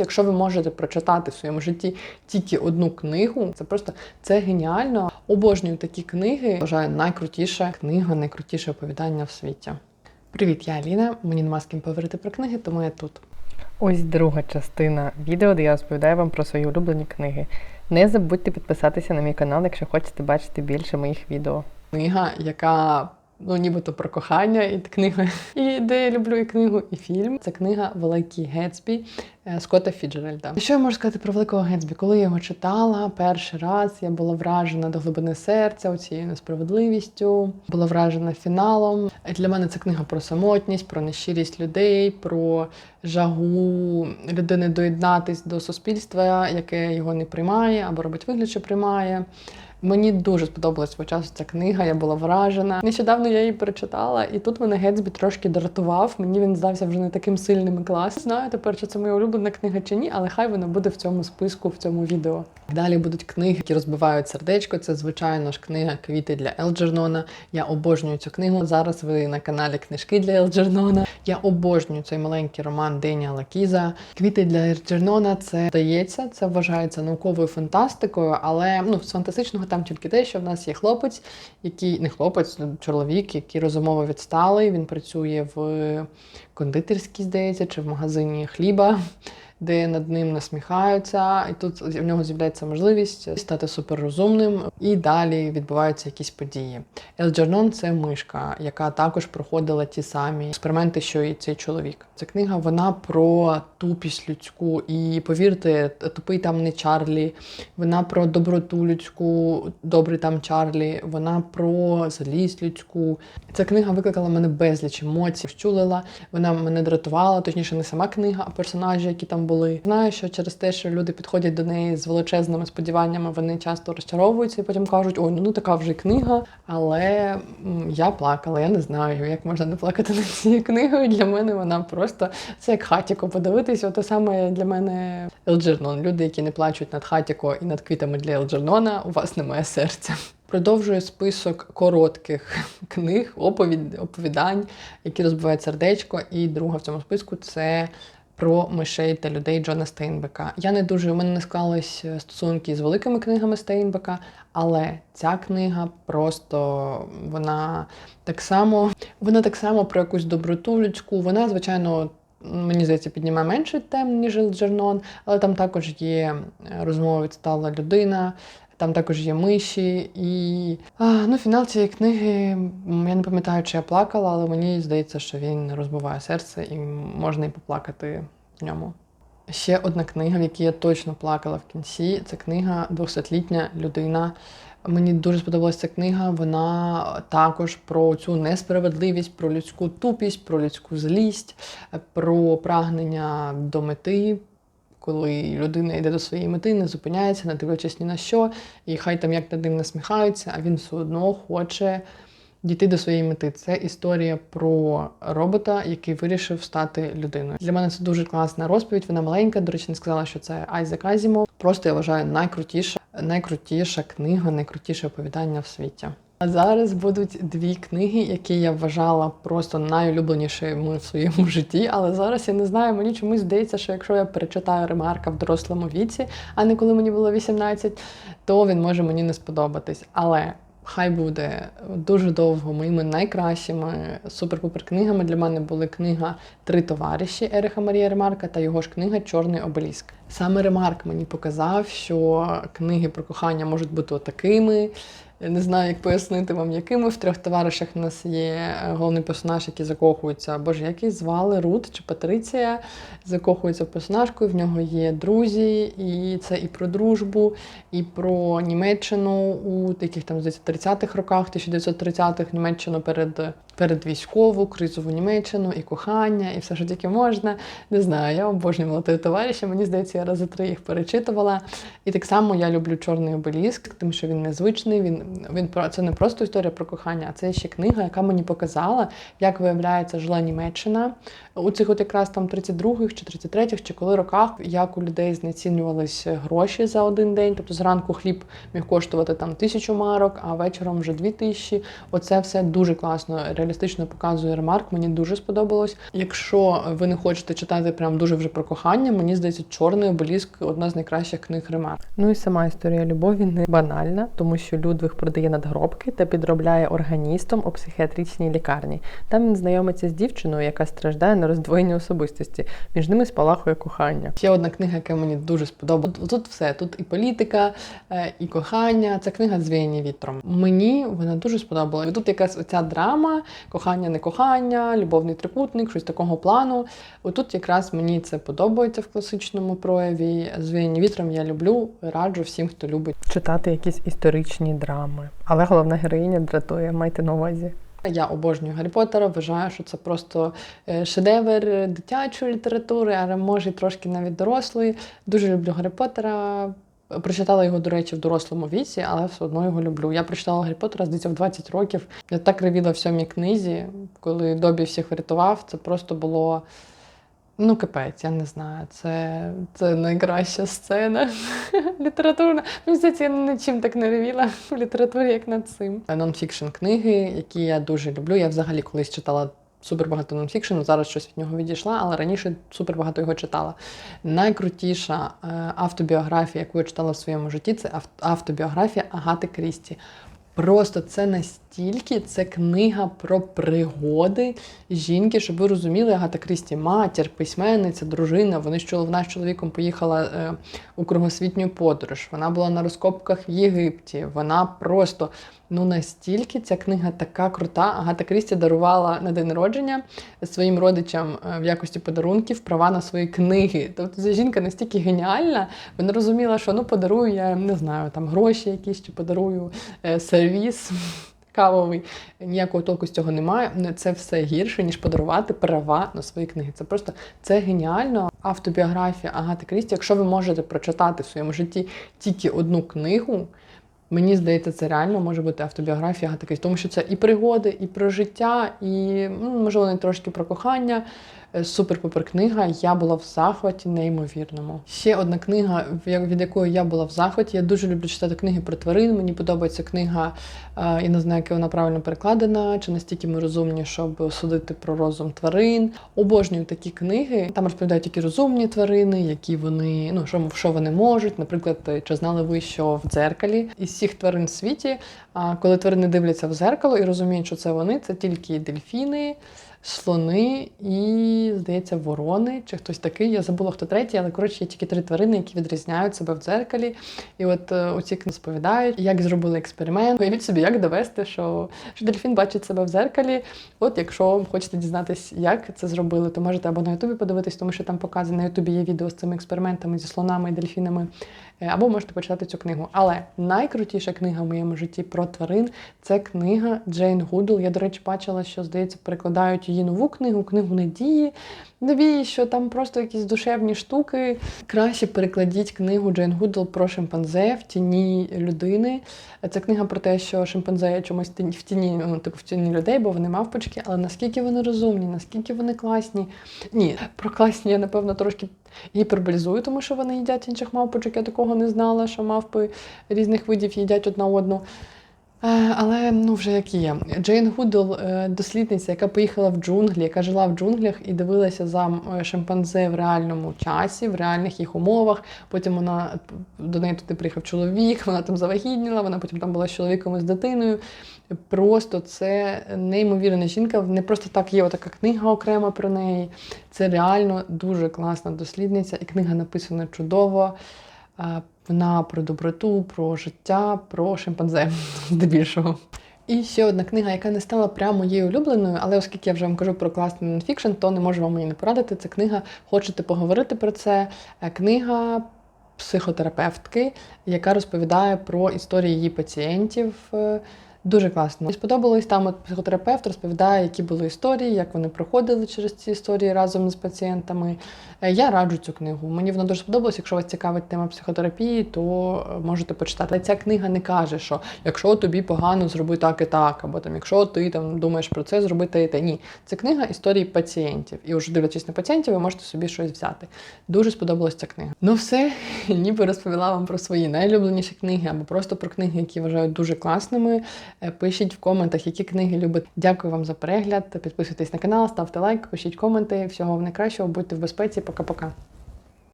Якщо ви можете прочитати в своєму житті тільки одну книгу, це просто це геніально. Обожнюю такі книги. Вважаю найкрутіша книга, найкрутіше оповідання в світі. Привіт, я Аліна. Мені нема з ким поговорити про книги, тому я тут. Ось друга частина відео, де я розповідаю вам про свої улюблені книги. Не забудьте підписатися на мій канал, якщо хочете бачити більше моїх відео. Книга, яка ну нібито про кохання, і книга, і де я люблю і книгу, і фільм. Це книга Великий Гетсбі Скотта Фіджеральда. Що я можу сказати про великого Гетсбі? Коли я його читала перший раз, я була вражена до глибини серця цією несправедливістю, була вражена фіналом. Для мене це книга про самотність, про нещирість людей, про жагу людини доєднатись до суспільства, яке його не приймає або робить вигляд, що приймає. Мені дуже сподобалась свого часу ця книга, я була вражена. Нещодавно я її перечитала, і тут мене Гетсбі трошки дратував. Мені він здався вже не таким сильним і класним. Знаю тепер, чи це моя улюблена книга чи ні, але хай вона буде в цьому списку, в цьому відео. Далі будуть книги, які розбивають сердечко. Це звичайно ж книга Квіти для Елджернона. Я обожнюю цю книгу. Зараз ви на каналі Книжки для Елджернона. Я обожнюю цей маленький роман Деня Лакіза. Квіти для Елджернона це здається, це вважається науковою фантастикою, але ну з фантастичного там тільки те, що в нас є хлопець, який не хлопець, чоловік, який розумово відсталий. Він працює в кондитерській, здається, чи в магазині хліба. Де над ним насміхаються, і тут в нього з'являється можливість стати суперрозумним, і далі відбуваються якісь події. Елджернон це мишка, яка також проходила ті самі експерименти, що і цей чоловік. Ця книга вона про тупість людську. І повірте, тупий там не Чарлі, вона про доброту людську, добрий там Чарлі, вона про злість людську. Ця книга викликала мене безліч емоцій, вчулила, вона мене дратувала, точніше, не сама книга, а персонажі, які там були. Знаю, що через те, що люди підходять до неї з величезними сподіваннями, вони часто розчаровуються і потім кажуть, ой, ну, ну така вже книга. Але я плакала, я не знаю, як можна не плакати над цією книгою. Для мене вона просто це як хатіко подивитися. Те саме для мене Елджернон. Люди, які не плачуть над хатіко і над квітами для Елджернона, у вас немає серця. Продовжую список коротких книг, оповід, оповідань, які розбивають сердечко. І друга в цьому списку це про мишей та людей Джона Стейнбека. Я не дуже у мене не склались стосунки з великими книгами Стейнбека, але ця книга просто вона так само, вона так само про якусь доброту людську. Вона, звичайно. Мені здається, піднімає менше тем, ніж Джернон, але там також є розмова відстала людина, там також є миші. І а, ну, фінал цієї книги, я не пам'ятаю, чи я плакала, але мені здається, що він розбиває серце і можна і поплакати в ньому. Ще одна книга, в якій я точно плакала в кінці, це книга «200-літня людина. Мені дуже сподобалася ця книга. Вона також про цю несправедливість, про людську тупість, про людську злість, про прагнення до мети. Коли людина йде до своєї мети, не зупиняється, не дивлячись ні на що, і хай там як над ним насміхаються, а він все одно хоче дійти до своєї мети. Це історія про робота, який вирішив стати людиною. Для мене це дуже класна розповідь. Вона маленька. До речі, не сказала, що це Айзек Азімов. Просто я вважаю найкрутіша, найкрутіша книга, найкрутіше оповідання в світі. А зараз будуть дві книги, які я вважала просто найулюбленішими в своєму житті. Але зараз я не знаю, мені чомусь здається, що якщо я перечитаю ремарка в дорослому віці, а не коли мені було 18, то він може мені не сподобатись. Але хай буде дуже довго моїми найкращими супер-пупер книгами для мене були книга Три товариші Ериха Марія Ремарка та його ж книга Чорний обеліск. Саме Ремарк мені показав, що книги про кохання можуть бути отакими. Я не знаю, як пояснити вам, якими в трьох товаришах в нас є головний персонаж, який закохується. Боже, який звали Рут чи Патриція, закохується в персонажку, в нього є друзі, і це і про дружбу, і про Німеччину у таких там здається 30-х роках, 1930-х Німеччину перед. Перед військову, кризову Німеччину і кохання, і все, що тільки можна. Не знаю, я обожнювала той товариша. Мені здається, я рази три їх перечитувала. І так само я люблю чорний обеліск, тому що він незвичний. Він він про це не просто історія про кохання, а це ще книга, яка мені показала, як виявляється жила Німеччина у цих от якраз там 32-х чи 33-х, чи коли роках, як у людей знецінювались гроші за один день. Тобто зранку хліб міг коштувати там тисячу марок, а вечором вже дві тисячі. Оце все дуже класно реалістично показує ремарк. Мені дуже сподобалось. Якщо ви не хочете читати прям дуже вже про кохання, мені здається, чорний обеліск одна з найкращих книг ремарк. Ну і сама історія любові не банальна, тому що Людвиг продає надгробки та підробляє органістом у психіатричній лікарні. Там він знайомиться з дівчиною, яка страждає на роздвоєння особистості. Між ними спалахує кохання. Ще одна книга, яка мені дуже сподобалась. Тут все. Тут і політика, е, і кохання. Це книга «Звіяні вітром. Мені вона дуже сподобалася. Тут якась оця драма, кохання, не кохання, любовний трикутник, щось такого плану. Отут якраз мені це подобається в класичному прояві. «Звіяні вітром я люблю, раджу всім, хто любить. Читати якісь історичні драми. Але головна героїня дратує, майте на увазі. Я обожнюю Гаррі Поттера, вважаю, що це просто е, шедевр дитячої літератури, але може трошки навіть дорослої. Дуже люблю Гаррі Поттера. Прочитала його, до речі, в дорослому віці, але все одно його люблю. Я прочитала Гаррі Поттера здається, в 20 років. Я так ревіла в сьомій книзі, коли Добі всіх врятував. Це просто було. Ну, капець, я не знаю. Це, це найкраща сцена літературна. Мені здається, я над чим так не ревіла в літературі, як над цим. Нонфікшн книги, які я дуже люблю. Я взагалі колись читала супер багато нонфікшену, зараз щось від нього відійшла, але раніше супер багато його читала. Найкрутіша е, автобіографія, яку я читала в своєму житті, це автобіографія Агати Крісті. Просто це настільки це книга про пригоди жінки, щоб ви розуміли, Агата Крісті матір, письменниця, дружина. Вони з вона з чоловіком поїхала е, у кругосвітню подорож. Вона була на розкопках в Єгипті. Вона просто ну настільки ця книга така крута. Агата Крісті дарувала на день народження своїм родичам е, в якості подарунків права на свої книги. Тобто ця жінка настільки геніальна, вона розуміла, що ну подарую я не знаю, там гроші якісь чи подарую е, сервіс. Кавовий, ніякого толку з цього немає. Ну, Це все гірше, ніж подарувати права на свої книги. Це просто це геніально. Автобіографія Агати Крісті. Якщо ви можете прочитати в своєму житті тільки одну книгу, мені здається, це реально може бути автобіографія Агати Тому що це і пригоди, і про життя, і ну, можливо, не трошки про кохання. Е, Супер-пупер книга. Я була в захваті неймовірному. Ще одна книга, від якої я була в захваті. Я дуже люблю читати книги про тварин. Мені подобається книга, е, я не знаю, як вона правильно перекладена, чи настільки ми розумні, щоб судити про розум тварин. Обожнюю такі книги. Там розповідають, які розумні тварини, які вони, ну що, що вони можуть. Наприклад, е, чи знали ви, що в дзеркалі із всіх тварин в світі, коли тварини дивляться в зеркало і розуміють, що це вони, це тільки дельфіни слони і, здається, ворони чи хтось такий. Я забула, хто третій, але коротше є тільки три тварини, які відрізняють себе в дзеркалі. І от е, оці книги розповідають, як зробили експеримент. Уявіть собі, як довести, що, що дельфін бачить себе в дзеркалі. От якщо хочете дізнатись, як це зробили, то можете або на Ютубі подивитись, тому що там показано на Ютубі є відео з цими експериментами зі слонами і дельфінами. Е, Або можете почитати цю книгу. Але найкрутіша книга в моєму житті про тварин це книга Джейн Гудл. Я, до речі, бачила, що, здається, перекладають її нову книгу, книгу Надії. Нові, що там просто якісь душевні штуки. Краще перекладіть книгу Джейн Гудл про шимпанзе в тіні людини. Це книга про те, що шимпанзе чомусь в тіні, ну, типу, в тіні людей, бо вони мавпочки, але наскільки вони розумні, наскільки вони класні. Ні, про класні я, напевно, трошки гіперболізую, тому що вони їдять інших мавпочок. Я такого не знала, що мавпи різних видів їдять одна одну. Е, Але ну вже як є. Джейн Гудл, е, дослідниця, яка поїхала в джунглі, яка жила в джунглях і дивилася за е, шимпанзе в реальному часі, в реальних їх умовах. Потім вона до неї туди приїхав чоловік, вона там завагітніла, вона потім там була з чоловіком і з дитиною. Просто це неймовірна жінка. Не просто так є така книга окрема про неї. Це реально дуже класна дослідниця, і книга написана чудово. Вона про доброту, про життя, про шимпанзе здебільшого. І ще одна книга, яка не стала прямо моєю улюбленою, але оскільки я вже вам кажу про класний нонфікшн, то не можу вам її не порадити. Це книга Хочете поговорити про це? Е, Книга психотерапевтки, яка розповідає про історії її пацієнтів. Дуже класно. Мені сподобалось там. От психотерапевт розповідає, які були історії, як вони проходили через ці історії разом з пацієнтами. Е, Я раджу цю книгу. Мені вона дуже сподобалась. Якщо вас цікавить тема психотерапії, то можете почитати. Але ця книга не каже, що якщо тобі погано, зроби так і так, або там, якщо ти там думаєш про це, зроби те і те. Ні, це книга історії пацієнтів. І вже дивлячись на пацієнтів, ви можете собі щось взяти. Дуже сподобалась ця книга. Ну все, ніби розповіла вам про свої найлюбленіші книги або просто про книги, які вважаю дуже класними. Е, Пишіть в коментах, які книги любите. Дякую вам за перегляд. Підписуйтесь на канал, ставте лайк, пишіть коменти. Всього вам найкращого, будьте в безпеці. Пока-пока.